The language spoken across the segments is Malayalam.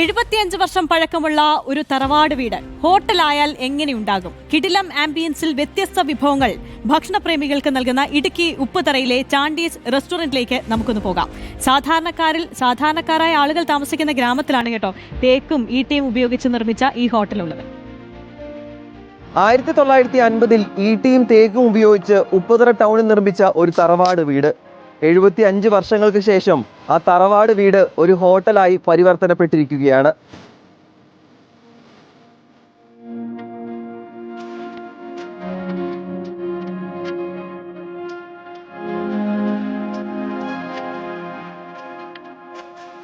എഴുപത്തിയഞ്ച് വർഷം പഴക്കമുള്ള ഒരു തറവാട് വീട് ഹോട്ടലായാൽ എങ്ങനെയുണ്ടാകും കിടിലം ആംബിയൻസിൽ വ്യത്യസ്ത വിഭവങ്ങൾ ഭക്ഷണപ്രേമികൾക്ക് നൽകുന്ന ഇടുക്കി ഉപ്പുതറയിലെ ചാണ്ടീസ് റെസ്റ്റോറന്റിലേക്ക് നമുക്കൊന്ന് പോകാം. സാധാരണക്കാരിൽ സാധാരണക്കാരായ ആളുകൾ താമസിക്കുന്ന ഗ്രാമത്തിലാണ് കേട്ടോ തേക്കും ഈട്ടയും ഉപയോഗിച്ച് നിർമ്മിച്ച ഈ ഹോട്ടലുള്ളത്. ആയിരത്തി തൊള്ളായിരത്തി അൻപതിൽ ഈട്ടിയും തേക്കും ഉപയോഗിച്ച് ഉപ്പുതറ ടൗണിൽ നിർമ്മിച്ച ഒരു തറവാട് വീട് എഴുപത്തി അഞ്ച് വർഷങ്ങൾക്ക് ശേഷം ആ തറവാട് വീട് ഒരു ഹോട്ടലായി പരിവർത്തനപ്പെട്ടിരിക്കുകയാണ്.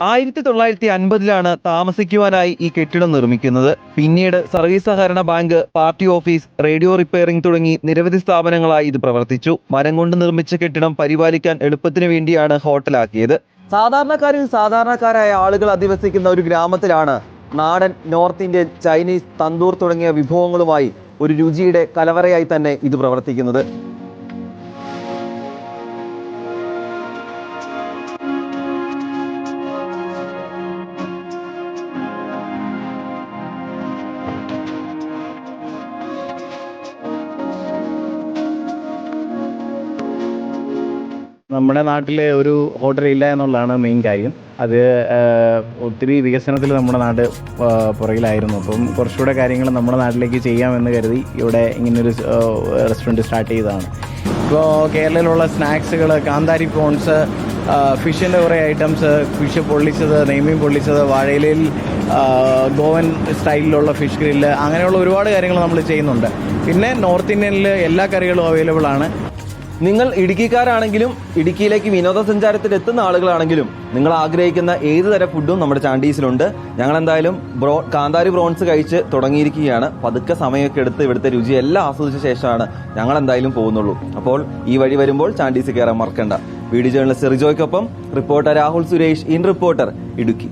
ആയിരത്തി തൊള്ളായിരത്തി അൻപതിലാണ് താമസിക്കുവാനായി ഈ കെട്ടിടം നിർമ്മിക്കുന്നത്. പിന്നീട് സർവീസ് സഹകരണ bank party office radio repairing തുടങ്ങി നിരവധി സ്ഥാപനങ്ങളായി ഇത് പ്രവർത്തിച്ചു. മരം കൊണ്ട് നിർമ്മിച്ച കെട്ടിടം പരിപാലിക്കാൻ എളുപ്പത്തിന് വേണ്ടിയാണ് ഹോട്ടലാക്കിയത്. സാധാരണക്കാരിൽ സാധാരണക്കാരായ ആളുകൾ അധിവസിക്കുന്ന ഒരു ഗ്രാമത്തിലാണ് നാടൻ നോർത്ത് ഇന്ത്യൻ ചൈനീസ് തന്തൂർ തുടങ്ങിയ വിഭവങ്ങളുമായി ഒരു രുചിയുടെ കലവറയായി തന്നെ ഇത് പ്രവർത്തിക്കുന്നത്. നമ്മുടെ നാട്ടിൽ ഒരു ഹോട്ടൽ ഇല്ല എന്നുള്ളതാണ് മെയിൻ കാര്യം. അത് ഒത്തിരി വികസനത്തിൽ നമ്മുടെ നാട് പുറകിലായിരുന്നു. അപ്പം കുറച്ചുകൂടെ കാര്യങ്ങൾ നമ്മുടെ നാട്ടിലേക്ക് ചെയ്യാമെന്ന് കരുതി ഇവിടെ ഇങ്ങനൊരു റെസ്റ്റോറന്റ് സ്റ്റാർട്ട് ചെയ്തതാണ്. ഇപ്പോൾ കേരളത്തിലുള്ള സ്നാക്സുകൾ കാന്താരി പ്രോൺസ് ഫിഷിന്റെ കുറേ ഐറ്റംസ് ഫിഷ് പൊള്ളിച്ചത് നെയ്മീൻ പൊള്ളിച്ചത് വാഴയിലയിൽ ഗോവൻ സ്റ്റൈലിലുള്ള ഫിഷ് ഗ്രില്ല് അങ്ങനെയുള്ള ഒരുപാട് കാര്യങ്ങൾ നമ്മൾ ചെയ്യുന്നുണ്ട്. പിന്നെ നോർത്ത് ഇന്ത്യനിൽ എല്ലാ കറികളും അവൈലബിൾ ആണ്. നിങ്ങൾ ഇടുക്കിക്കാരാണെങ്കിലും ഇടുക്കിയിലേക്ക് വിനോദസഞ്ചാരത്തിൽ എത്തുന്ന ആളുകളാണെങ്കിലും നിങ്ങൾ ആഗ്രഹിക്കുന്ന ഏത് തരം ഫുഡും നമ്മുടെ ചാണ്ടീസിലുണ്ട്. ഞങ്ങൾ എന്തായാലും ബ്രോ കാന്താരി ബ്രോൺസ് കഴിച്ച് തുടങ്ങിയിരിക്കുകയാണ്. പതുക്കെ സമയമൊക്കെ എടുത്ത് ഇവിടുത്തെ രുചി എല്ലാം ആസ്വദിച്ച ശേഷമാണ് ഞങ്ങൾ എന്തായാലും പോകുന്നുള്ളൂ. അപ്പോൾ ഈ വഴി വരുമ്പോൾ ചാണ്ടീസ് കയറാൻ മറക്കണ്ട. Video journalist റിജോയ്ക്കൊപ്പം reporter Rahul Suresh in reporter Idukki.